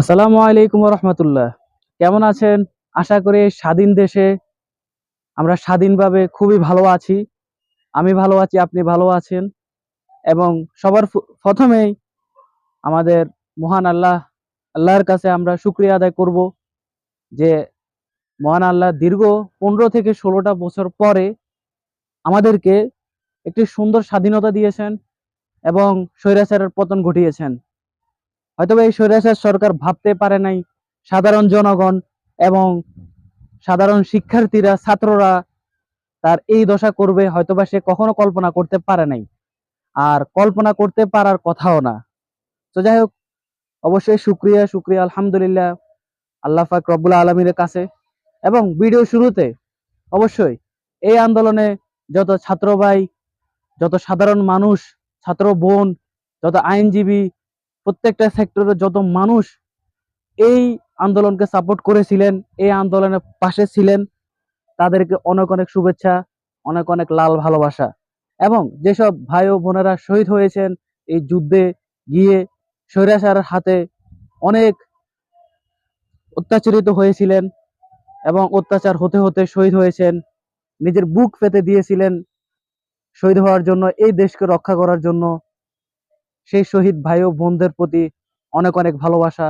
আসসালামু আলাইকুম রহমতুল্লাহ। কেমন আছেন? আশা করি স্বাধীন দেশে আমরা স্বাধীনভাবে খুবই ভালো আছি। আমি ভালো আছি, আপনি ভালো আছেন। এবং সবার প্রথমেই আমাদের মহান আল্লাহ, আল্লাহর কাছে আমরা শুক্রিয়া আদায় করব যে মহান আল্লাহ দীর্ঘ পনেরো থেকে ষোলোটা বছর পরে আমাদেরকে একটি সুন্দর স্বাধীনতা দিয়েছেন এবং স্বৈরাচারের পতন ঘটিয়েছেন। হয়তোবা এই স্বৈরাচার সরকার ভাবতে পারে নাই। সাধারণ জনগণ এবং সাধারণ শিক্ষার্থীরা, ছাত্ররা তার এই দশা করবে হয়তোবা সে কখনো কল্পনা করতে পারে নাই। আর কল্পনা করতে পারার কথাও না। তো যাই হোক, অবশ্যই শুক্রিয়া শুক্রিয়া, আলহামদুলিল্লাহ, আল্লাহ পাক রব্বুল আলমীর কাছে। এবং ভিডিও শুরুতে অবশ্যই এই আন্দোলনে যত ছাত্র ভাই যত সাধারণ মানুষ, ছাত্র বোন, যত আইনজীবী প্রত্যেকটা সেক্টরের যত মানুষ এই আন্দোলনকে সাপোর্ট করেছিলেন, এই আন্দোলনের পাশে ছিলেন, তাদেরকে অনেক অনেক শুভেচ্ছা, অনেক অনেক লাল ভালোবাসা। এবং যেসব ভাই ও বোনেরা শহীদ হয়েছেন, এই যুদ্ধে গিয়ে স্বৈরাচারের হাতে অনেক অত্যাচারিত হয়েছিলেন এবং অত্যাচার হতে হতে শহীদ হয়েছেন। নিজের বুক পেতে দিয়েছিলেন শহীদ হওয়ার জন্য, এই দেশকে রক্ষা করার জন্য। সেই শহীদ ভাই ও বোনদের প্রতি অনেক অনেক ভালোবাসা।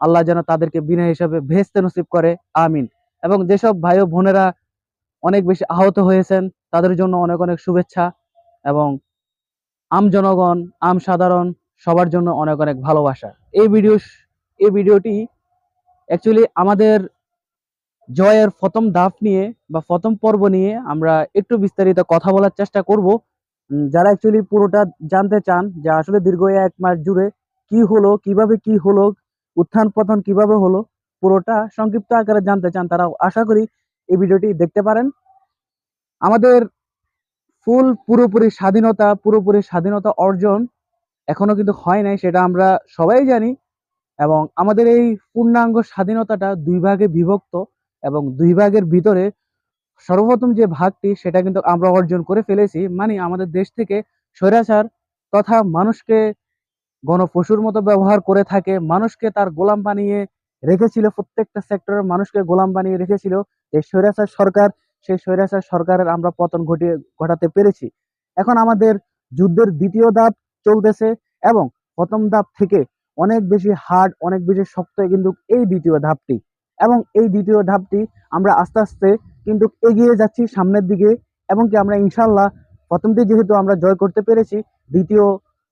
আল্লাহ যেন তাদেরকে বিনা হিসাবে ভেস্তে নসিব করে। আমিন। এবং যেসব ভাই ও বোনেরা অনেক বেশি আহত হয়েছেন, তাদের জন্য অনেক অনেক শুভেচ্ছা এবং আম জনগণ, আম সাধারণ, সবার জন্য অনেক অনেক ভালোবাসা। এই ভিডিও, এই ভিডিওটি অ্যাকচুয়ালি আমাদের জয়ের প্রথম ধাপ নিয়ে বা প্রথম পর্ব নিয়ে আমরা একটু বিস্তারিত কথা বলার চেষ্টা করব। যারা অ্যাকচুয়ালি পুরোটা জানতে চান যে আসলে দীর্ঘ এক মাস জুড়ে কি হলো, কীভাবে কি হলো, উত্থান পতন কীভাবে হলো, পুরোটা সংক্ষিপ্ত আকারে জানতে চান তারা আশা করি এই ভিডিওটি দেখতে পারেন। আমাদের ফুল পুরোপুরি স্বাধীনতা পুরোপুরি স্বাধীনতা অর্জন এখনও কিন্তু হয় নাই, সেটা আমরা সবাই জানি। এবং আমাদের এই পূর্ণাঙ্গ স্বাধীনতাটা দুই ভাগে বিভক্ত এবং দুই ভাগের ভিতরে সর্বপ্রথম যে ভাগটি সেটা কিন্তু আমরা অর্জন করে ফেলেছি। মানে আমাদের দেশ থেকে স্বৈরাচার তথা মানুষকে গণপশুর মতো ব্যবহার করে থাকে। মানুষকে তার গোলাম বানিয়ে রেখেছিল, প্রত্যেকটা সেক্টরের মানুষকে গোলাম বানিয়ে রেখেছিল। এই স্বৈরাচার সরকার, সেই স্বৈরাচার সরকারের আমরা পতন ঘটিয়ে, ঘটাতে পেরেছি। এখন আমাদের যুদ্ধের দ্বিতীয় ধাপ চলতেছে এবং প্রথম ধাপ থেকে অনেক বেশি হার্ড অনেক বেশি শক্ত কিন্তু এই দ্বিতীয় ধাপটি। এবং এই দ্বিতীয় ধাপটি আমরা আস্তে আস্তে কিন্তু এগিয়ে যাচ্ছি সামনের দিকে এবং কি আমরা ইনশাল্লাহ প্রথমটি যেহেতু আমরা জয় করতে পেরেছি, দ্বিতীয়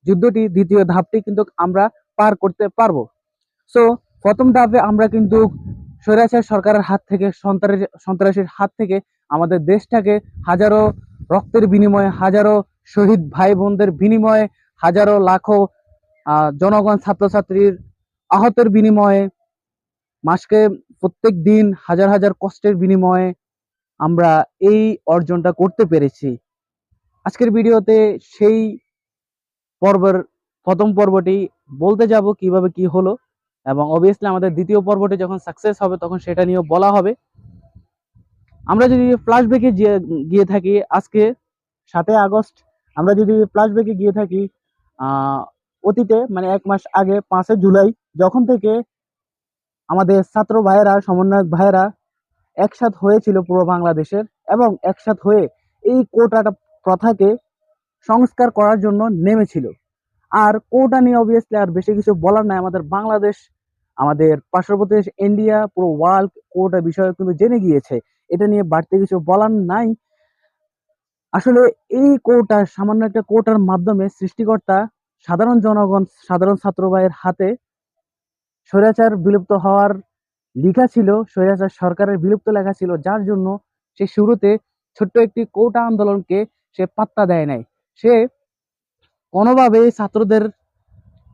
যুদ্ধটি, দ্বিতীয় ধাপটি কিন্তু আমরা পার করতে পারব। সো প্রথম ধাপে আমরা কিন্তু স্বৈরাচার সরকারের হাত থেকে, সন্ত্রাসী, সন্ত্রাসীর হাত থেকে আমাদের দেশটাকে হাজারো রক্তের বিনিময়ে, হাজারো শহীদ ভাই বোনদের বিনিময়ে, হাজারো লাখো জনগণ, ছাত্রছাত্রীর আহতের বিনিময়ে, মাসকে প্রত্যেক দিন হাজার হাজার কষ্টের বিনিময়ে আমরা এই অর্জনটা করতে পেরেছি। আজকের ভিডিওতে সেই পর্বের প্রথম পর্বটি বলতে যাব কীভাবে কি হলো এবং অবভিয়াসলি আমাদের দ্বিতীয় পর্বটি যখন সাকসেস হবে তখন সেটা নিয়েও বলা হবে। আমরা যদি ফ্ল্যাশব্যাকে গিয়ে থাকি, আজকে সাতই আগস্ট, আমরা যদি ফ্ল্যাশব্যাকে গিয়ে থাকি অতীতে মানে এক মাস আগে, পাঁচই জুলাই, যখন থেকে আমাদের ছাত্র ভাইয়েরা, সমন্বয়ক ভাইয়েরা একসাথ হয়েছিল পুরো বাংলাদেশের এবং একসাথ হয়ে এই কোটাটা প্রথাকে সংস্কার করার জন্য নেমেছিল। আর কোটা নিয়ে অবভিয়াসলি আর বেশি কিছু বলার নাই। আমাদের বাংলাদেশ, আমাদের পার্শ্ববর্তী দেশ ইন্ডিয়া পুরো ওয়ার্ল্ড কোটা বিষয়ে কিন্তু জেনে গিয়েছে। এটা নিয়ে বাড়তি কিছু বলার নাই। আসলে এই কোটা সামান্য একটা কোটার মাধ্যমে সৃষ্টিকর্তা, সাধারণ জনগণ, সাধারণ ছাত্র ভাইয়ের হাতে স্বৈরাচার বিলুপ্ত হওয়ার লেখা ছিল, স্বৈরাচার সরকারের বিলুপ্ত লেখা ছিল, যার জন্য সে শুরুতে ছোট্ট একটি কোটা আন্দোলনকে সে পাত্তা দেয় নাই। সে কোনোভাবে ছাত্রদের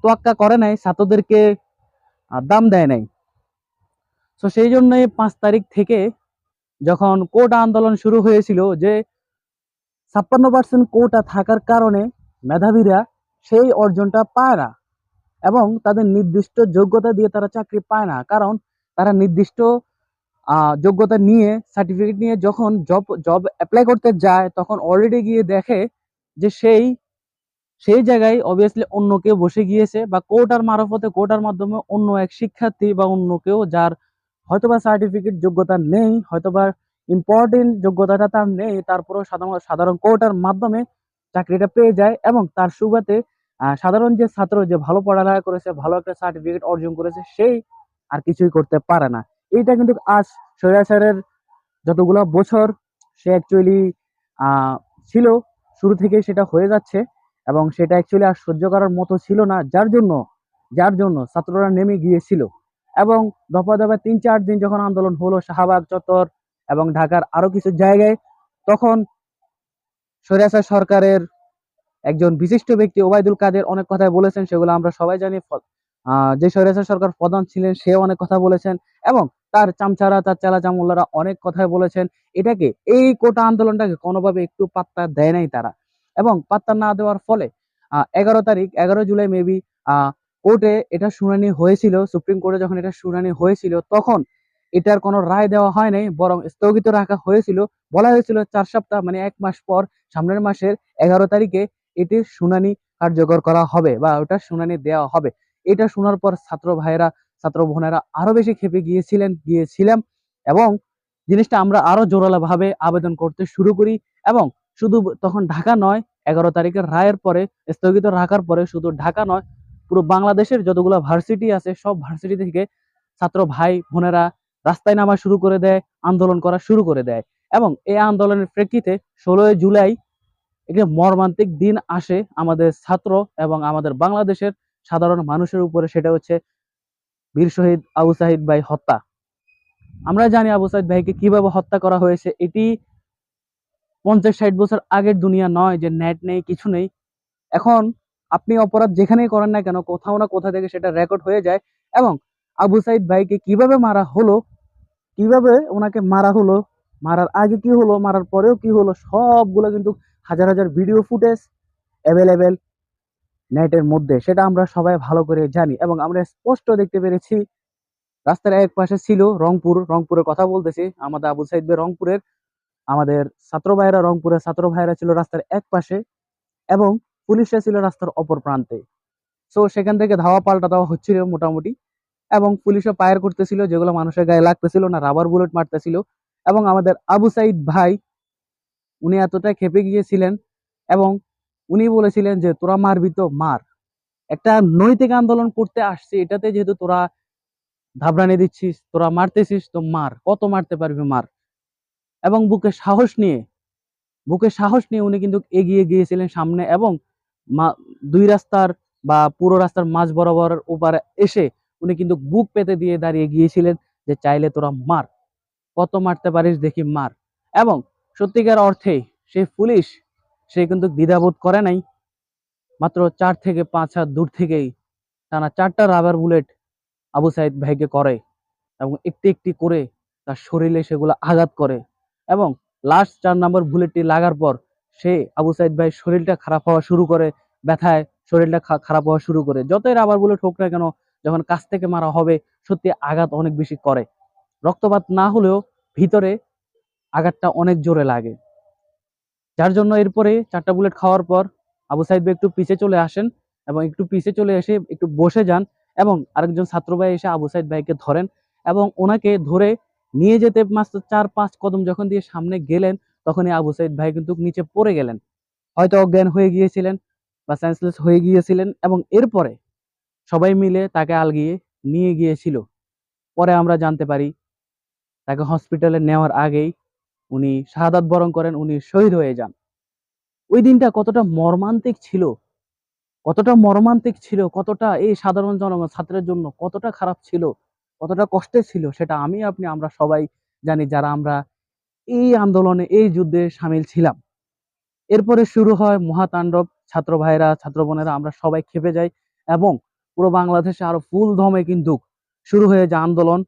তোয়াক্কা করে নাই, ছাত্রদেরকে দাম দেয় নাই। তো সেই জন্যই পাঁচ তারিখ থেকে যখন কোটা আন্দোলন শুরু হয়েছিল যে ছাপ্পান্ন পার্সেন্ট কোটা থাকার কারণে মেধাবীরা সেই অর্জনটা পায় না এবং তাদের নির্দিষ্ট যোগ্যতা দিয়ে তারা চাকরি পায় না। কারণ তারা নির্দিষ্ট যোগ্যতা নিয়ে সার্টিফিকেট নিয়ে যখন জব জব অ্যাপ্লাই করতে যায়, তখন অলরেডি গিয়ে দেখে যে সেই সেই জায়গায় অবভিয়াসলি অন্য কেউ বসে গিয়েছে বা কোটার মারফতে, কোটার মাধ্যমে অন্য এক শিক্ষার্থী বা অন্য কেউ যার হয়তোবা সার্টিফিকেট যোগ্যতা নেই, হয়তোবা ইম্পর্টেন্ট যোগ্যতাটা তার নেই, তারপরেও সাধারণ সাধারণ কোটার মাধ্যমে চাকরিটা পেয়ে যায় এবং তার সুবাদে সাধারণ যে ছাত্র যে ভালো পড়ালেখা করেছে, ভালো একটা সার্টিফিকেট অর্জন করেছে, সেই আর কিছুই করতে পারে না। এইটা কিন্তু আজ স্বৈরাচারের যতগুলো বছর সে অ্যাকচুয়ালি ছিল, শুরু থেকেই সেটা হয়ে যাচ্ছে এবং সেটা অ্যাকচুয়ালি আর সহ্য করার মতো ছিল না, যার জন্য যার জন্য ছাত্ররা নেমে গিয়েছিল। এবং দফা দফা তিন চার দিন যখন আন্দোলন হলো, শাহবাগ চত্বর এবং ঢাকার আরও কিছু জায়গায়, তখন স্বৈরাচার সরকারের একজন বিশিষ্ট ব্যক্তি ওবায়দুল কাদের অনেক কথাই বলেছেন, সেগুলো আমরা সবাই জানি। যে স্বৈরাচার সরকার প্রধান ছিলেন সে অনেক কথা বলেছেন এবং তার চামচারা, তার চালা চামুল্লারা অনেক কথাই বলেছেন। এটাকে, এই কোটা আন্দোলনটাকে কোনোভাবে একটু পাত্তা দেয় নাই তারা। এবং পাত্তা না দেওয়ার ফলে এগারো তারিখ, এগারো জুলাই মেবি কোর্টে এটা শুনানি হয়েছিল, সুপ্রিম কোর্টে যখন এটা শুনানি হয়েছিল, তখন এটার কোনো রায় দেওয়া হয় নাই, বরং স্থগিত রাখা হয়েছিল। বলা হয়েছিল চার সপ্তাহ মানে এক মাস পর, সামনের মাসের এগারো তারিখে এটির শুনানি কার্যকর করা হবে বা ওটা শুনানি দেওয়া হবে। এটা শোনার পর ছাত্র ভাইয়েরা, ছাত্র বোনেরা আরও বেশি খেপে গিয়েছিলেন, গিয়েছিলাম এবং জিনিসটা আমরা আরও জোরালো ভাবে আবেদন করতে শুরু করি এবং শুধু তখন ঢাকা নয়, এগারো তারিখের রায়ের পরে, স্থগিত রাখার পরে শুধু ঢাকা নয়, পুরো বাংলাদেশের যতগুলো ভার্সিটি আছে, সব ভার্সিটি থেকে ছাত্র ভাই বোনেরা রাস্তায় নামা শুরু করে দেয়, আন্দোলন করা শুরু করে দেয় এবং এই আন্দোলনের প্রেক্ষিতে ষোলোই জুলাই একটি মর্মান্তিক দিন আসে আমাদের ছাত্র এবং আমাদের বাংলাদেশের সাধারণ মানুষের উপরে সেটা হচ্ছে বীর শহীদ আবু সাহিদ ভাই হত্যা। আমরা জানি আবু সাহিদ ভাইকে কীভাবে হত্যা করা হয়েছে, এটি পঞ্চাশ ষাট বছর আগের দুনিয়া নয় যে নেট নেই, কিছু নেই। এখন আপনি অপরাধ যেখানেই করেন না কেন, কোথাও না কোথা থেকে সেটা রেকর্ড হয়ে যায় এবং আবু সাইদ ভাইকে কীভাবে মারা হলো, কীভাবে ওনাকে মারা হলো, মারার আগে কি হলো, মারার পরেও কি হলো, সবগুলো কিন্তু হাজার হাজার ভিডিও ফুটেজ অ্যাভেলেবেল নেটের মধ্যে, সেটা আমরা সবাই ভালো করে জানি এবং আমরা স্পষ্ট দেখতে পেরেছি। রাস্তার এক পাশে ছিল রংপুর, রংপুরের কথা বলতেছি। আমাদের আবু সাইদ ভাই রংপুরের, আমাদের ছাত্র ভাইরা রংপুরের ছাত্র ভাইরা ছিল রাস্তার এক পাশে এবং পুলিশরা ছিল রাস্তার অপর প্রান্তে। সো সেখান থেকে ধাওয়া পাল্টা দেওয়া হচ্ছিল মোটামুটি এবং পুলিশও পায়ের করতেছিল, যেগুলো মানুষের গায়ে লাগতেছিল না রাবার বুলেট মারতেছিল এবং আমাদের আবু সাইদ ভাই, উনি এতটা খেপে গিয়েছিলেন এবং উনি বলেছিলেন যে, তোরা মারবি তো, মার। একটা নৈতিক আন্দোলন করতে আসছে, এটাতে যেহেতু তোরা ধাবরানি দিচ্ছিস, তোরা মারতেছিস, তো মার। কত মারতে পারবি, মার। এবং বুকে সাহস নিয়ে, বুকে সাহস নিয়ে উনি কিন্তু এগিয়ে গিয়েছিলেন সামনে এবং দুই রাস্তার বা পুরো রাস্তার মাঝ বরাবর ওপারে এসে উনি কিন্তু বুক পেতে দিয়ে দাঁড়িয়ে গিয়েছিলেন যে, চাইলে তোরা মার। কত মারতে পারিস দেখি মার। এবং সত্যিকার অর্থে সেই পুলিশ সে কিন্তু দ্বিধাবোধ করে নাই। মাত্র চার থেকে পাঁচ হাত দূর থেকেই টানা চারটা রাবার বুলেট আবু সাইদ ভাইকে করে এবং একটি একটি করে তার শরীরে সেগুলো আঘাত করে এবং লাস্ট চার নম্বর বুলেটটি লাগার পর সে আবু সাইদ ভাই শরীরটা খারাপ হওয়া শুরু করে, ব্যথায় শরীরটা খারাপ হওয়া শুরু করে। যতই রাবার বুলেট হোক না কেন, যখন কাছ থেকে মারা হবে, সত্যি আঘাত অনেক বেশি করে। রক্তপাত না হলেও ভিতরে আঘাতটা অনেক জোরে লাগে। যার জন্য এরপরে চারটা বুলেট খাওয়ার পর আবু ভাই একটু পিছে চলে আসেন এবং একটু পিছে চলে এসে একটু বসে যান এবং আরেকজন ছাত্র ভাই এসে আবু সাইদ ভাইকে ধরেন এবং ওনাকে ধরে নিয়ে যেতে মাত্র চার পাঁচ কদম যখন দিয়ে সামনে গেলেন, তখনই আবু সাইদ ভাই কিন্তু নিচে পড়ে গেলেন। হয়তো অজ্ঞান হয়ে গিয়েছিলেন বা সেন্সলেস হয়ে গিয়েছিলেন এবং এরপরে সবাই মিলে তাকে আলগিয়ে নিয়ে গিয়েছিল। পরে আমরা জানতে পারি তাকে হসপিটালে নেওয়ার আগেই উনি শাহাদাত বরণ করেন, উনি শহীদ হয়ে যান। ওই দিনটা কতটা মর্মান্তিক ছিল, কতটা মর্মান্তিক ছিল, কতটা এই সাধারণ জনগণ ছাত্রের জন্য কতটা খারাপ ছিল, কতটা কষ্টের ছিল, সেটা আমি, আপনি, আমরা সবাই জানি যারা আমরা এই আন্দোলনে, এই যুদ্ধে সামিল ছিলাম। এরপরে শুরু হয় মহাতাণ্ডব, ছাত্র ভাইরা ছাত্র বোনেরা, আমরা সবাই খেপে যাই এবং পুরো বাংলাদেশে আরও ফুল ধমে কিন্তু শুরু হয়ে যায় আন্দোলন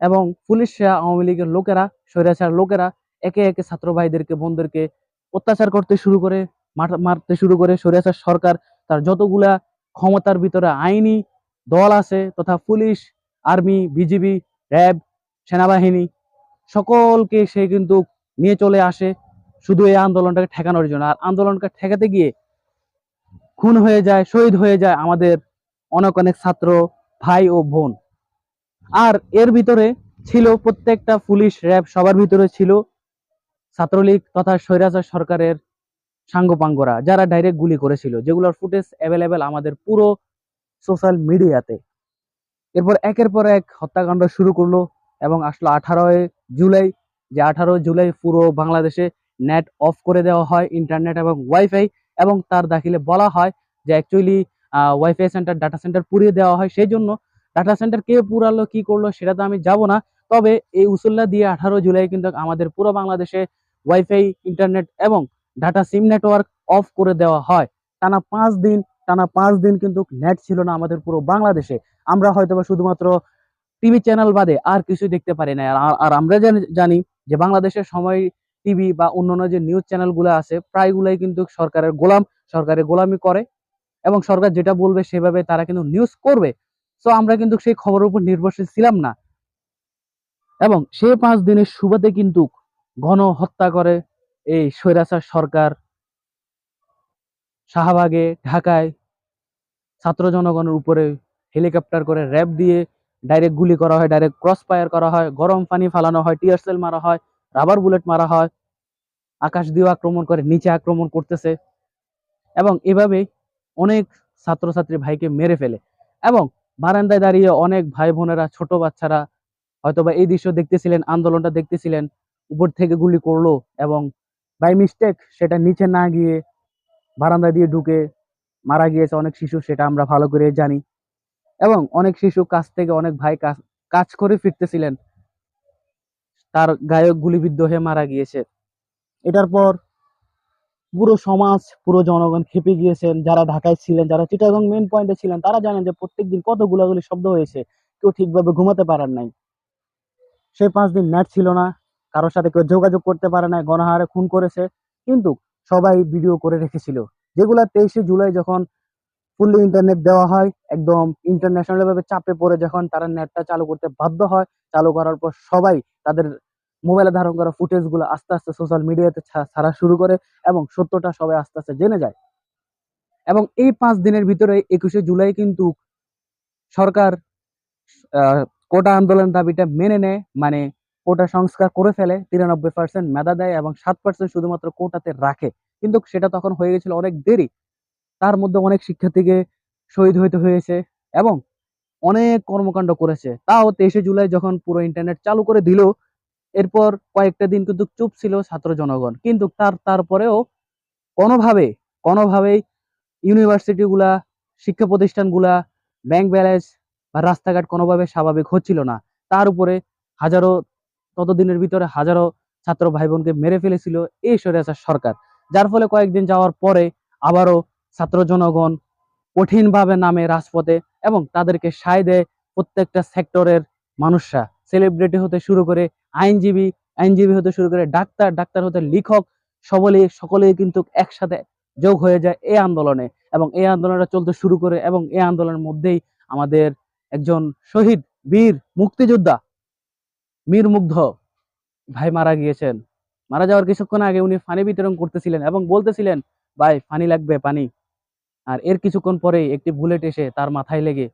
এবং পুলিশরা আওয়ামী লীগের লোকেরা, স্বৈরাচার লোকেরা একে একে ছাত্র ভাইদেরকে, বোনদেরকে অত্যাচার করতে শুরু করে, মার- মারতে শুরু করে। স্বৈরাচার সরকার তার যতগুলা ক্ষমতার ভিতরে আইনি দল আছে তথা পুলিশ, আর্মি, বিজিবি, র্যাব, সেনাবাহিনী, সকলকে সে কিন্তু নিয়ে চলে আসে শুধু এই আন্দোলনটাকে ঠেকানোর জন্য। আর আন্দোলনকে ঠেকাতে গিয়ে খুন হয়ে যায়, শহীদ হয়ে যায় আমাদের অনেক অনেক ছাত্র ভাই ও বোন। আর এর ভিতরে ছিল প্রত্যেকটা পুলিশ, র্যাব সবার ভিতরে ছিল। ছাত্রলীগ তথা স্বৈরাচার সরকারের সাঙ্গপাঙ্গরা যারা ডাইরেক্ট গুলি করেছিল, যেগুলোর ফুটেজ অ্যাভেলেবেল আমাদের পুরো সোশ্যাল মিডিয়াতে এরপর একের পর এক হত্যাকাণ্ড শুরু করল এবং আসলো আঠারোই জুলাই, যে আঠারো জুলাই পুরো বাংলাদেশে নেট অফ করে দেওয়া হয় ইন্টারনেট এবং ওয়াইফাই এবং তার দাখিলে বলা হয় যে actually wifi centre data centre পুড়িয়ে দেওয়া হয়। সেই জন্য ডাটা সেন্টার কে পুরালো, কি করল সেটা তো আমি যাব না। তবে এই উসুল্লা দিয়ে আঠারো জুলাই কিন্তু আমাদের পুরো বাংলাদেশে ওয়াইফাই ইন্টারনেট এবং ডাটা সিম নেটওয়ার্ক অফ করে দেওয়া হয়। টানা পাঁচ দিন, টানা পাঁচ দিন কিন্তু নেট ছিল না আমাদের পুরো বাংলাদেশে। আমরা হয়তো বা শুধুমাত্র টিভি চ্যানেল বাদে আর কিছু দেখতে পারি না আর- আমরা জানি- জানি যে বাংলাদেশের সময় টিভি বা অন্যান্য যে নিউজ চ্যানেলগুলো আছে, প্রায়গুলাই কিন্তু সরকারের গোলাম, সরকারের গোলামি করে এবং সরকার যেটা বলবে সেভাবে তারা কিন্তু নিউজ করবে। সো আমরা কিন্তু সেই খবরের উপর নির্ভরশীল ছিলাম না। এবং সেই পাঁচ দিনের সুবাদে কিন্তু ঘন হত্যা করে এই স্বৈরাচার সরকার শাহবাগে, ঢাকায় ছাত্র জনগণের উপরে হেলিকপ্টার করে র্যাব দিয়ে ডাইরেক্ট গুলি করা হয়, ডাইরেক্ট ক্রস ফায়ার করা হয়, গরম পানি ফালানো হয় টিয়ারসেল মারা হয়, রাবার বুলেট মারা হয়, আকাশ দিয়ে আক্রমণ করে, নিচে আক্রমণ করতেছে এবং এভাবেই অনেক ছাত্রছাত্রী ভাইকে মেরে ফেলে এবং বারান্দায় দাঁড়িয়ে অনেক ভাই বোনেরা, ছোট বাচ্চারা হয়তোবা এই দৃশ্য দেখতেছিলেন, আন্দোলনটা দেখতেছিলেন উপর থেকে গুলি করল এবং বাই মিস্টেক সেটা নিচে না গিয়ে বারান্দা দিয়ে ঢুকে মারা গিয়েছে অনেক শিশু, সেটা আমরা ভালো করে জানি। এবং অনেক শিশু কাছ থেকে অনেক ভাই কাজ করে ফিরতেছিলেন। তার গায়ক গুলিবিদ্ধ হয়ে মারা গিয়েছে। এটার পর পুরো সমাজ, পুরো জনগণ খেপে গিয়েছেন। যারা ঢাকায় ছিলেন, যারা চিটাগং মেন পয়েন্টে ছিলেন, তারা জানেন যে প্রত্যেকদিন কত গুলাগুলি শব্দ হয়েছে। কেউ ঠিকভাবে ঘুমাতে পারেন নাই। সেই পাঁচ দিন নেট ছিল না। কারোর সাথে কেউ যোগাযোগ করতে পারে না গণহারে খুন করেছে, কিন্তু সবাই ভিডিও করে রেখেছিল। যেগুলা তেইশে জুলাই যখন ফুললি ইন্টারনেট দেওয়া হয়, একদম ইন্টারন্যাশনাল ভাবে চাপে পড়ে যখন তারা নেটটা চালু করতে বাধ্য হয়, চালু করার পর সবাই তাদের মোবাইলে ধারণ করা ফুটেজগুলো আস্তে আস্তে সোশ্যাল মিডিয়াতে ছাড়া শুরু করে এবং সত্যটা সবাই আস্তে আস্তে জেনে যায়। এবং এই পাঁচ দিনের ভিতরে একুশে জুলাই কিন্তু সরকার কোটা আন্দোলন দাবিটা মেনে নেয় মানে কোটা সংস্কার করে ফেলে, তিরানব্বই পার্সেন্ট মেধা দেয় এবং সাত পার্সেন্ট শুধুমাত্র কোটাতে রাখে। কিন্তু সেটা তখন হয়ে গেছিল অনেক দেরি। তার মধ্যে অনেক শিক্ষার্থীকে শহীদ হইতে হয়েছে এবং অনেক কর্মকাণ্ড করেছে। তাও তেইশে জুলাই যখন পুরো ইন্টারনেট চালু করে দিল, এরপর কয়েকটা দিন কিন্তু চুপ ছিল ছাত্র জনগণ। কিন্তু তার, তারপরেও কোনোভাবে, কোনোভাবেই ইউনিভার্সিটি গুলা শিক্ষা প্রতিষ্ঠানগুলা, ব্যাংক ব্যালেন্স বা রাস্তাঘাট কোনোভাবে স্বাভাবিক হচ্ছিল না। তার উপরে হাজারো ততদিনের ভিতরে হাজারো ছাত্র ভাই বোনকে মেরে ফেলেছিল এই স্বৈরাচার সরকার। যার ফলে কয়েকদিন যাওয়ার পরে আবারও ছাত্র জনগণ কঠিনভাবে নামে রাজপথে এবং তাদেরকে সায় দেয় প্রত্যেকটা সেক্টরের মানুষরা। সেলিব্রিটি হতে শুরু করে আইনজীবী আইনজীবী হতে শুরু করে ডাক্তার ডাক্তার হতে লেখক সকলেই সকলেই কিন্তু একসাথে যোগ হয়ে যায় এই আন্দোলনে। এবং এই আন্দোলনটা চলতে শুরু করে এবং এই আন্দোলনের মধ্যেই আমাদের একজন শহীদ বীর মুক্তিযোদ্ধা মীর মুগ্ধ, ভাই মারা গিয়েছেন। মারা যাওয়ার কিছুক্ষণ আগে উনি পানি বিতরণ করতেছিলেন এবং বলতেছিলেন, ভাই পানি লাগবে, পানি। আর এর কিছুক্ষণ পরেই একটি বুলেট এসে তার মাথায় লেগে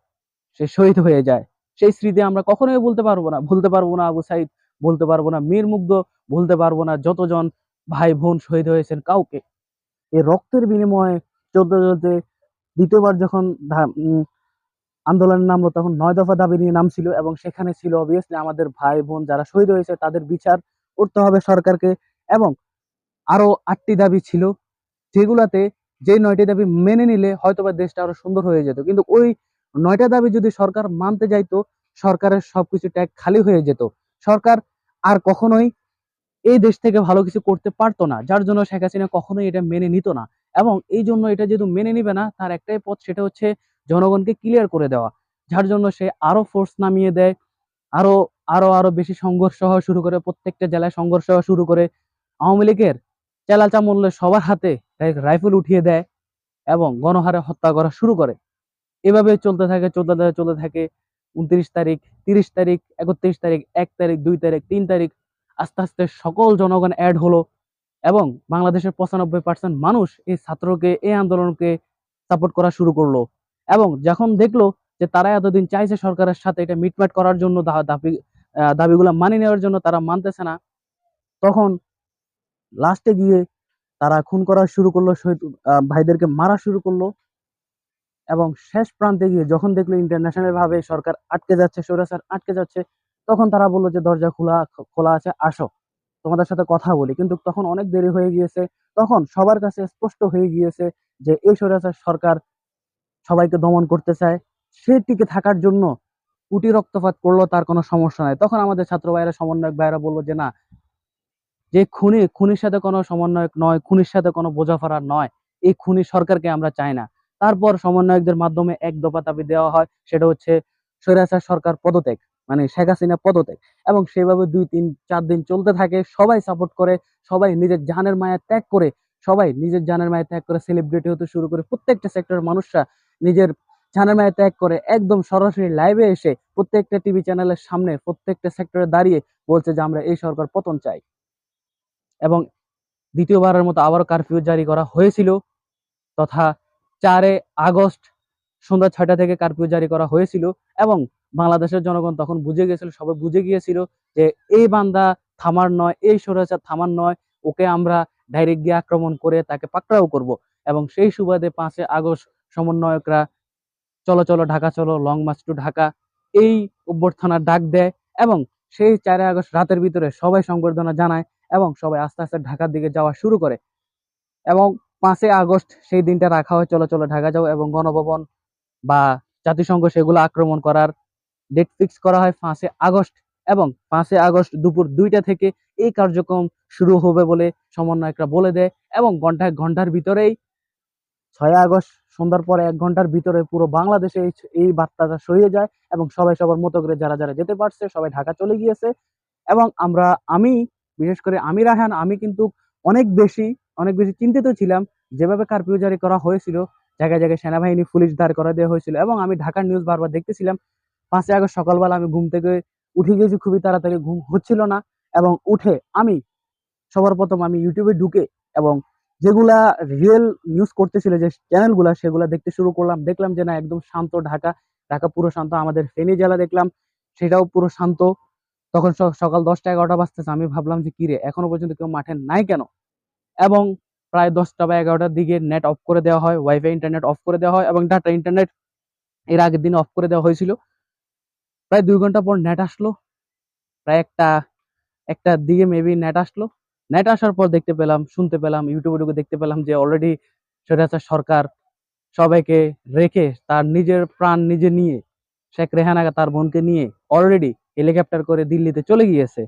সে শহীদ হয়ে যায়। সেই স্মৃতি আমরা কখনোই বলতে পারব না, ভুলতে পারব না, আবু সাইদ বলতে পারব না, মীর মুগ্ধ, ভুলতে পারব না, যতজন ভাই বোন শহীদ হয়েছেন কাউকে। এই রক্তের বিনিময়ে চলতে চলতে দ্বিতীয়বার যখন আন্দোলনের নামলো তখন নয় দফা দাবি নিয়ে নামছিল এবং সেখানে ছিল অবভিয়াসলি আমাদের ভাই বোন যারা শহীদ হয়েছে তাদের বিচার করতে হবে সরকারকে এবং আরও আটটি দাবি ছিল যেগুলাতে যে নয়টি দাবি মেনে নিলে হয়তোবা দেশটা আরও সুন্দর হয়ে যেত। কিন্তু ওই নয়টা দাবি যদি সরকার মানতে যাইতো, সরকারের সবকিছু ট্যাগ খালি হয়ে যেত। সরকার আর কখনোই এই দেশ থেকে ভালো কিছু করতে পারতো না। যার জন্য শেখ হাসিনা কখনোই এটা মেনে নিত না। এবং এই জন্য এটা যেহেতু মেনে নিবে না, তার একটাই পথ সেটা হচ্ছে জনগণকে ক্লিয়ার করে দেওয়া। যার জন্য সে আরও ফোর্স নামিয়ে দেয়, আরও আরও আরও বেশি সংঘর্ষ হওয়া শুরু করে, প্রত্যেকটা জেলায় সংঘর্ষ হওয়া শুরু করে। আওয়ামী লীগের চেলা চামুল্লে সবার হাতে রাইফেল উঠিয়ে দেয় এবং গণহারে হত্যা করা শুরু করে। এভাবে চলতে থাকে চলতে থাকে চলতে থাকে। উনত্রিশ তারিখ, তিরিশ তারিখ, একত্রিশ তারিখ, এক তারিখ, দুই তারিখ, তিন তারিখ, আস্তে আস্তে সকল জনগণ অ্যাড হলো এবং বাংলাদেশের পঁচানব্বই পার্সেন্ট মানুষ এই ছাত্রকে, এই আন্দোলনকে সাপোর্ট করা শুরু করল। এবং যখন দেখল যে তারা এতদিন চাইছে সরকারের সাথে এটা মিটমাট করার জন্য দাবি দাবিগুলো মানিয়ে নেওয়ার জন্য তারা মানতেছে না, তখন লাস্টে গিয়ে তারা খুন করা শুরু করল, শহীদ ভাইদেরকে মারা শুরু করল এবং শেষ প্রান্তে গিয়ে যখন দেখল ইন্টারন্যাশনাল ভাবে সরকার আটকে যাচ্ছে স্বৈরাচার আটকে যাচ্ছে, তখন তারা বলল যে দরজা খোলা খোলা আছে, আসো, তোমাদের সাথে কথা বলি। কিন্তু তখন অনেক দেরি হয়ে গিয়েছে, তখন সবার কাছে স্পষ্ট হয়ে গিয়েছে যে এই স্বৈরাচার সরকার সবাইকে দমন করতে চায়, সে টিকে থাকার জন্য কুটি রক্তপাত করল তার কোনো সমস্যা নাই। তখন আমাদের ছাত্র ভাইয়েরা, সমন্বয়ক ভাইয়েরা বলল যে, না, যে খুনি, খুনির সাথে কোনো সমন্বয়ক নয়, খুনির সাথে কোনো বোঝাপড়া নয়, এই খুনি সরকারকে আমরা চাই না। তারপর সমন্বয়কদের মাধ্যমে এক দফা দাবি দেওয়া হয়, সেটা হচ্ছে স্বৈরাচার সরকার পদত্যাগ মানে শেখ হাসিনা পদত্যাগ। এবং সেভাবে দুই তিন, চার দিন চলতে থাকে, সবাই সাপোর্ট করে, সবাই নিজের জানের মায়া ত্যাগ করে, সবাই নিজের জানের মায়া ত্যাগ করে সেলিব্রিটি হতে শুরু করে প্রত্যেকটা সেক্টরের মানুষরা নিজের জানের মায়া ত্যাগ করে একদম সরাসরি লাইভে এসে প্রত্যেকটা টিভি চ্যানেলের সামনে প্রত্যেকটা সেক্টরে দাঁড়িয়ে বলছে যে, আমরা এই সরকার পতন চাই। এবং দ্বিতীয়বারের মতো আবারও কারফিউ জারি করা হয়েছিল। তথা চারে আগস্ট সন্ধ্যা ছয়টা থেকে কারফিউ জারি করা হয়েছিল এবং বাংলাদেশের জনগণ তখন বুঝে গিয়েছিল সবাই বুঝে গিয়েছিল যে, এই বান্দা থামার নয়, এই সরাচার থামার নয়, ওকে আমরা ডাইরেক্ট গিয়ে আক্রমণ করে তাকে পাকড়াও করব। এবং সেই সুবাদে পাঁচে আগস্ট সমন্বয়করা, চলো চলো, ঢাকা, চলো লং মার্চ টু ঢাকা এই অভ্যর্থনার ডাক দেয় এবং সেই চারে আগস্ট রাতের ভিতরে সবাই সংবর্ধনা জানায় এবং সবাই আস্তে আস্তে ঢাকার দিকে যাওয়া শুরু করে। এবং পাঁচই আগস্ট সেই দিনটা রাখা হয়, চলো চলো, ঢাকা যাও এবং গণভবন বা জাতিসংঘ সেগুলো আক্রমণ করার ডেট ফিক্স করা হয় পাঁচই আগস্ট। এবং পাঁচই আগস্ট দুপুর দুইটা থেকে এই কার্যক্রম শুরু হবে বলে সমন্বয়করা বলে দেয় এবং ঘন্টায় ঘণ্টার ভিতরেই ছয় আগস্ট সন্ধ্যার পরে এক ঘণ্টার ভিতরে পুরো বাংলাদেশে এই বার্তাটা ছড়িয়ে যায় এবং সবাই সবার মতো করে যারা যারা যেতে পারছে সবাই ঢাকা চলে গিয়েছে। এবং আমরা, আমি, বিশেষ করে আমি রাহান আমি কিন্তু অনেক বেশি অনেক বেশি চিন্তিত ছিলাম যেভাবে কারফিউ জারি করা হয়েছিল, জায়গায় জায়গায় সেনাবাহিনী পুলিশ দাঁড় করা দেওয়া হয়েছিল এবং আমি ঢাকার নিউজ বারবার দেখতেছিলাম। পাঁচই আগস্ট সকালবেলা আমি ঘুম থেকে উঠে গেছি খুবই তাড়াতাড়ি ঘুম হচ্ছিল না এবং উঠে আমি সবার প্রথম আমি ইউটিউবে ঢুকে এবং যেগুলা রিয়েল নিউজ করতেছিল, যে চ্যানেলগুলা সেগুলা দেখতে শুরু করলাম। দেখলাম যে না, একদম শান্ত ঢাকা। ঢাকা পুরো শান্ত। আমাদের ফেনী জেলা দেখলাম, সেটাও পুরো শান্ত। তখন সকাল দশটা এগারোটা বাজতেছে। আমি ভাবলাম যে, কিরে, এখনও পর্যন্ত কেউ মাঠে নাই কেন? এবং প্রায় দশটা বা এগারোটার দিকে নেট অফ করে দেওয়া হয় ওয়াইফাই ইন্টারনেট অফ করে দেওয়া হয় এবং ডাটা ইন্টারনেট এর আগের দিন অফ করে দেওয়া হয়েছিল। প্রায় দুই ঘণ্টা পর নেট আসলো। প্রায় একটা একটা দিকে মেবি নেট আসলো। নেট আসার পর দেখতে পেলাম, শুনতে পেলাম ইউটিউবে ঢুকে দেখতে পেলাম যে অলরেডি স্বৈরাচার সরকার সবাইকে রেখে তার নিজের প্রাণ নিজে নিয়ে, শেখ রেহানা তার বোনকে নিয়ে অলরেডি হেলিকপ্টার করে দিল্লিতে চলে গিয়েছে।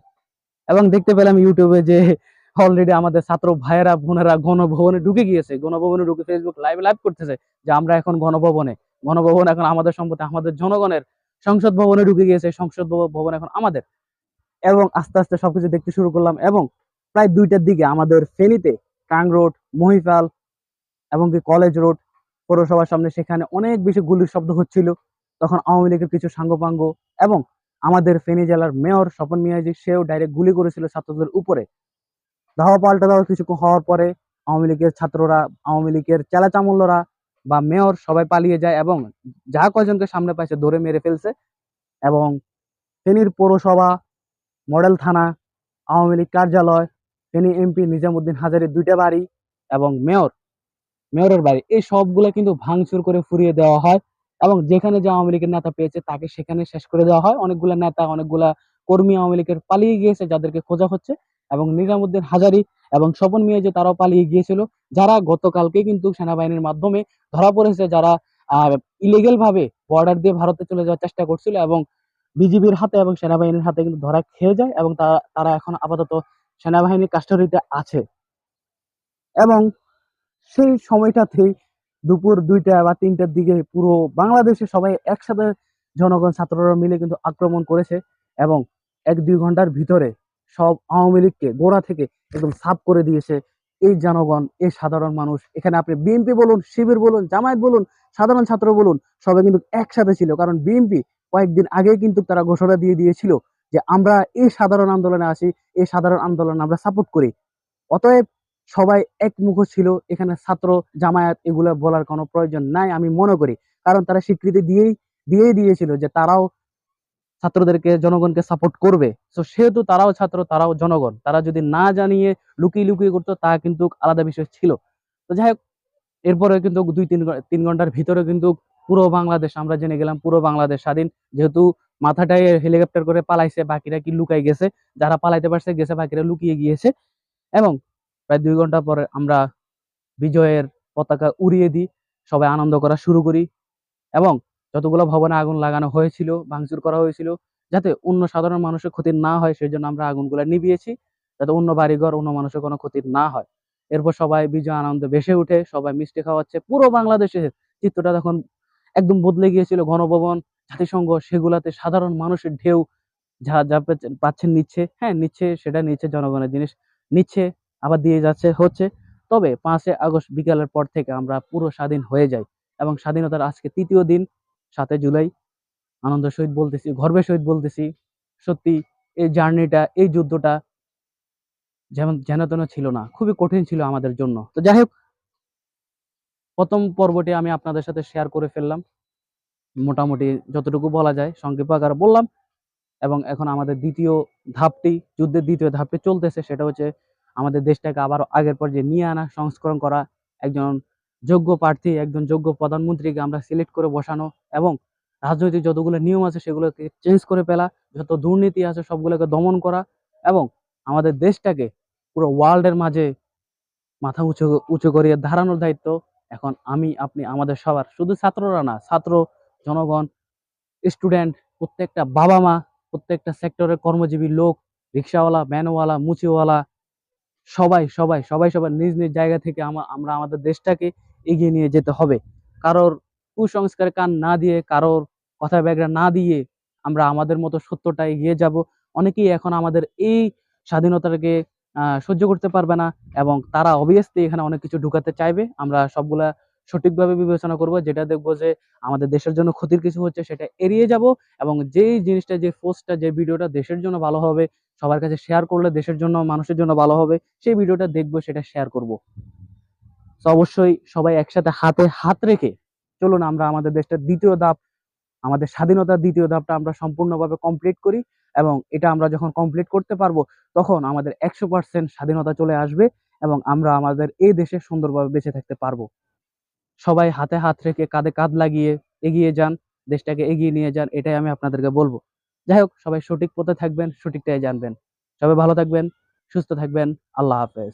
এবং দেখতে পেলাম ইউটিউবে যে অলরেডি আমাদের ছাত্র ভাইয়েরা, বোনেরা গণভবনে ঢুকে গিয়েছে। গণভবনে ঢুকে ফেসবুক লাইভ লাইভ করতেছে যে আমরা এখন গণভবনে, গণভবন এখন আমাদের সম্পত্তি, আমাদের জনগণের সংসদ ভবনে ঢুকে গিয়েছে, সংসদ ভব- ভবন এখন আমাদের। এবং আস্তে আস্তে সবকিছু দেখতে শুরু করলাম এবং প্রায় দুইটার দিকে আমাদের ফেনীতে কাং রোড মহিপাল এবং কি কলেজ রোড পৌরসভার সামনে সেখানে অনেক বেশি গুলির শব্দ হচ্ছিল। তখন আওয়ামী লীগের কিছু সাঙ্গপাঙ্গ এবং আমাদের ফেনী জেলার মেয়র স্বপন মিয়াজি সেও ডাইরেক্ট গুলি করেছিল ছাত্রদের উপরে। ধাওয়া পাল্টা দেওয়া কিছু হওয়ার পরে আওয়ামী লীগের ছাত্ররা, আওয়ামী লীগের চেলাচামুল্যরা বা মেয়র সবাই পালিয়ে যায় এবং যা কয়জনকে সামনে পাইছে ধরে মেরে ফেলছে এবং ফেনীর পৌরসভা, মডেল থানা, আওয়ামী লীগ কার্যালয় ফেনী এমপি নিজামুদ্দিন হাজারের দুইটা বাড়ি এবং মেয়র, মেয়রের বাড়ি। এই সবগুলো কিন্তু ভাঙচুর করে ফুরিয়ে দেওয়া হয় এবং যেখানে যে আওয়ামী লীগের নেতা পেয়েছে তাকে সেখানে শেষ করে দেওয়া হয়। অনেকগুলা নেতা, অনেকগুলা কর্মী আওয়ামী লীগের পালিয়ে গিয়েছে যাদেরকে খোঁজা হচ্ছে এবং নিজামুদ্দিন হাজারি এবং স্বপন মিয়া যে তারাও পালিয়ে গিয়েছিল, যারা গতকালকে কিন্তু সেনাবাহিনীর মাধ্যমে ধরা পড়েছে, যারা ইলিগেল ভাবে বর্ডার দিয়ে ভারতে চলে যাওয়ার চেষ্টা করছিল এবং বিজিবির হাতে এবং সেনাবাহিনীর হাতে কিন্তু ধরা খেয়ে যায় এবং তারা তারা এখন আপাতত সেনাবাহিনীর কাস্টডিতে আছে। এবং সেই সময়টাতেই দুপুর দুইটা বা তিনটার দিকে পুরো বাংলাদেশে সবাই একসাথে জনগণ, ছাত্ররা মিলে কিন্তু আক্রমণ করেছে এবং এক দুই ঘণ্টার ভিতরে সব আওয়ামী লীগকে গোড়া থেকে একদম সাফ করে দিয়েছে। এই জনগণ এই সাধারণ মানুষ, এখানে আপনি বিএনপি বলুন, শিবির বলুন, জামায়াত বলুন, সাধারণ ছাত্র বলুন, সবাই কিন্তু একসাথে ছিল। কারণ বিএনপি কয়েকদিন আগে কিন্তু তারা ঘোষণা দিয়ে দিয়েছিল যে আমরা এই সাধারণ আন্দোলনে আসি, এই সাধারণ আন্দোলন আমরা সাপোর্ট করি। অতএব সবাই একমুখ ছিল, এখানে ছাত্র, জামায়াত এগুলো বলার কোনো প্রয়োজন নাই আমি মনে করি। কারণ তারা স্বীকৃতি দিয়েই দিয়েই দিয়েছিল যে তারাও ছাত্রদেরকে, জনগণকে সাপোর্ট করবে। তো সেহেতু তারাও ছাত্র, তারাও জনগণ। তারা যদি না জানিয়ে লুকিয়ে লুকিয়ে করতো, তা কিন্তু আলাদা বিষয় ছিল। তো যাই হোক, এরপরে কিন্তু দুই, তিন তিন ঘণ্টার ভিতরে কিন্তু পুরো বাংলাদেশ, আমরা জেনে গেলাম পুরো বাংলাদেশ স্বাধীন। যেহেতু মাথাটায় হেলিকপ্টার করে পালাইছে, বাকিরা কি লুকাই গেছে? যারা পালাইতে পারছে, গেছে, বাকিরা লুকিয়ে গিয়েছে। এবং প্রায় দুই ঘণ্টা পরে আমরা বিজয়ের পতাকা উড়িয়ে দিই, সবাই আনন্দ করা শুরু করি। এবং যতগুলো ভবনে আগুন লাগানো হয়েছিল, ভাঙচুর করা হয়েছিল, যাতে অন্য সাধারণ মানুষের ক্ষতি না হয় সেই জন্য আমরা আগুনগুলো নিভিয়েছি, যাতে অন্য বাড়িঘর, অন্য মানুষের কোনো ক্ষতি না হয়। এরপর সবাই বিজয় আনন্দে বেসে উঠে, সবাই মিষ্টি খাওয়াচ্ছে। পুরো বাংলাদেশের চিত্রটা তখন একদম বদলে গিয়েছিল, গণভবন জাতিসংঘ সেগুলাতে সাধারণ মানুষের ঢেউ যা যা পাচ্ছেন- নিচ্ছে। হ্যাঁ নিচ্ছে সেটা নিচ্ছে জনগণের জিনিস। নিচ্ছে আবার দিয়ে যাচ্ছে, হচ্ছে। তবে পাঁচই আগস্ট বিকালের পর থেকে আমরা পুরো স্বাধীন হয়ে যাই এবং স্বাধীনতার আজকে তৃতীয় দিন, সাতই জুলাই। আনন্দের সহিত বলতেছি, গর্বের সহিত বলতেছি, সত্যি এই জার্নিটা, এই যুদ্ধটা যেমন, যেন তেন ছিল না, খুবই কঠিন ছিল আমাদের জন্য। তো যাই হোক, প্রথম পর্বটি আমি আপনাদের সাথে শেয়ার করে ফেললাম। মোটামুটি যতটুকু বলা যায় সংক্ষেপ আকারে বললাম। এবং এখন আমাদের দ্বিতীয় ধাপটি, যুদ্ধের দ্বিতীয় ধাপটি চলতেছে, সেটা হচ্ছে আমাদের দেশটাকে আবার আগের পর্যায়ে নিয়ে আনা, সংস্করণ করা, একজন যোগ্য প্রার্থী, একজন যোগ্য প্রধানমন্ত্রীকে আমরা সিলেক্ট করে বসানো এবং রাজনৈতিক যতগুলো নিয়ম আছে সেগুলোকে চেঞ্জ করে ফেলা, যত দুর্নীতি আছে সবগুলোকে দমন করা এবং আমাদের দেশটাকে পুরো ওয়ার্ল্ডের মাঝে মাথা উঁচু উঁচু করিয়ে দাঁড়ানোর দায়িত্ব। এখন আমি, আপনি, আমাদের সবার, শুধু ছাত্ররা না, ছাত্র জনগণ স্টুডেন্ট প্রত্যেকটা বাবা মা প্রত্যেকটা সেক্টরের কর্মজীবী লোক, রিক্সাওয়ালা ভ্যানওয়ালা মুচিওয়ালা, সবাই সবাই সবাই সবার নিজ নিজ জায়গা থেকে আমা- আমরা আমাদের দেশটাকে এগিয়ে নিয়ে যেতে হবে। কারোর কুসংস্কারে কান না দিয়ে, কারোর কথা ব্যাগরা না দিয়ে আমরা আমাদের মতো সত্যটা এগিয়ে যাব। অনেকেই এখন আমাদের এই স্বাধীনতাকে সহ্য করতে পারবে না এবং তারা অবভিয়াসলি এখানে অনেক কিছু ঢুকাতে চাইবে। আমরা সবগুলা সঠিকভাবে বিবেচনা করব, যেটা দেখব যে আমাদের দেশের জন্য ক্ষতির কিছু হচ্ছে সেটা এড়িয়ে যাব এবং যেই জিনিসটা, যে পোস্টটা, যে ভিডিওটা দেশের জন্য ভালো হবে, সবার কাছে শেয়ার করলে দেশের জন্য, মানুষের জন্য ভালো হবে, সেই ভিডিওটা দেখব, সেটা শেয়ার করব। তো অবশ্যই সবাই একসাথে হাতে হাত রেখে চলুন আমরা আমাদের দেশটার দ্বিতীয় ধাপ, আমাদের স্বাধীনতার দ্বিতীয় ধাপটা আমরা সম্পূর্ণভাবে কমপ্লিট করি এবং এটা আমরা যখন কমপ্লিট করতে পারব, তখন আমাদের একশো পার্সেন্ট স্বাধীনতা চলে আসবে এবং আমরা আমাদের এই দেশে সুন্দরভাবে বেঁচে থাকতে পারব। সবাই হাতে হাত রেখে কাঁধে কাঁধ লাগিয়ে এগিয়ে যান, দেশটাকে এগিয়ে নিয়ে যান, এটাই আমি আপনাদেরকে বলব। যাই হোক, সবাই সঠিক পথে থাকবেন, সঠিকটাই জানবেন। সবাই ভালো থাকবেন, সুস্থ থাকবেন, আল্লাহ হাফেজ।